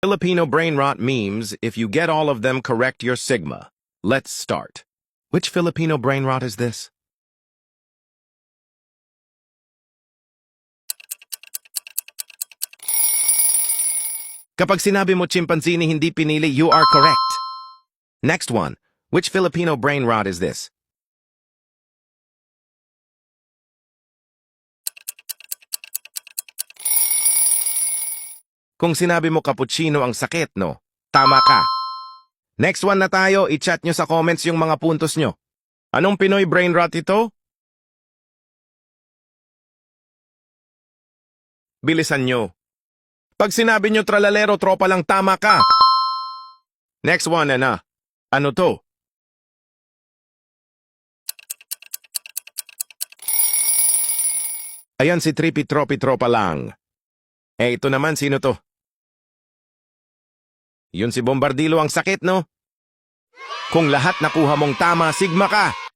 Filipino brain rot memes, if you get all of them, correct your sigma. Let's start. Which Filipino brain rot is this? Kapag sinabi mo chimpanzee ni hindi pinili, you are correct. Next one. Which Filipino brain rot is this? Kung sinabi mo cappuccino ang sakit, no? Tama ka. Next one na tayo, i-chat nyo sa comments yung mga puntos nyo. Anong Pinoy brain rot ito? Bilisan nyo. Pag sinabi nyo tralalero, tropa lang tama ka. Next one, na. Ano to? Ayan si Trippy Tropi Tropa lang. Eh, ito naman, sino to? Yun si Bombardilo ang sakit, no? Kung lahat nakuha mong tama, sigma ka!